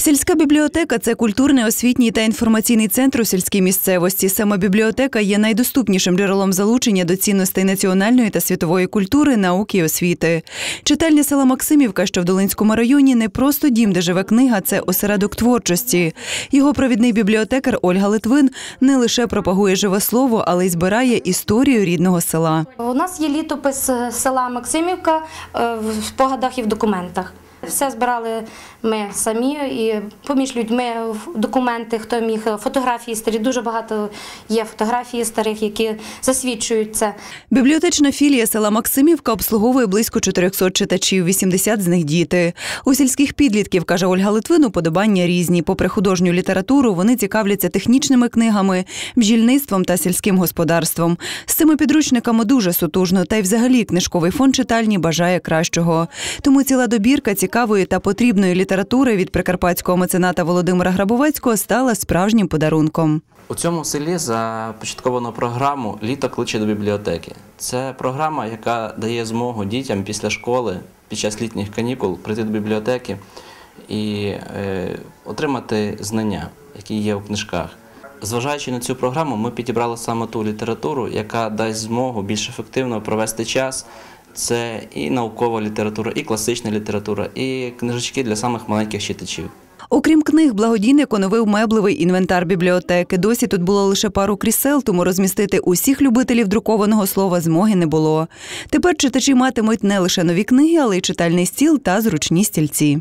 Сільська бібліотека це культурний, освітній та інформаційний центр у сільській місцевості. Саме бібліотека є найдоступнішим джерелом залучення до цінностей національної та світової культури, науки і освіти. Читальня села Максимівка, що в Долинському районі, не просто дім, де живе книга, це осередок творчості. Його провідний бібліотекар Ольга Литвин не лише пропагує живе слово, але й збирає історію рідного села. У нас є літопис е, села Максимівка е, в спогадах і в документах. Все збирали ми самі і поміж людьми документи, хто міг фотографії старі. Дуже багато є фотографій старих, які засвідчують це. Бібліотечна філія села Максимівка обслуговує близько 400 читачів, 80 з них діти. У сільських підлітків, каже Ольга Литвин, уподобання різні. Попри художню літературу, вони цікавляться технічними книгами, бджільництвом та сільським господарством. З цими підручниками дуже сутужно, та й взагалі книжковий фонд читальні бажає кращого. Тому ціла добірка цікавої та потрібної літератури від прикарпатського мецената Володимира Грабовецького стала справжнім подарунком. У цьому селі започатковано програму Літо кличе до бібліотеки. Це програма, яка дає змогу дітям після школи під час літніх канікул прийти до бібліотеки і е, отримати знання, які є у книжках. Зважаючи на цю програму, ми підібрали саме ту літературу, яка дасть змогу більш ефективно провести час. Це і наукова література, і класична література, і книжечки для самих маленьких читачів. Окрім книг, благодійник оновив меблевий інвентар бібліотеки. Досі тут було лише пару крісел, тому розмістити усіх любителів друкованого слова змоги не було. Тепер читачі матимуть не лише нові книги, але й читальний стіл та зручні стільці.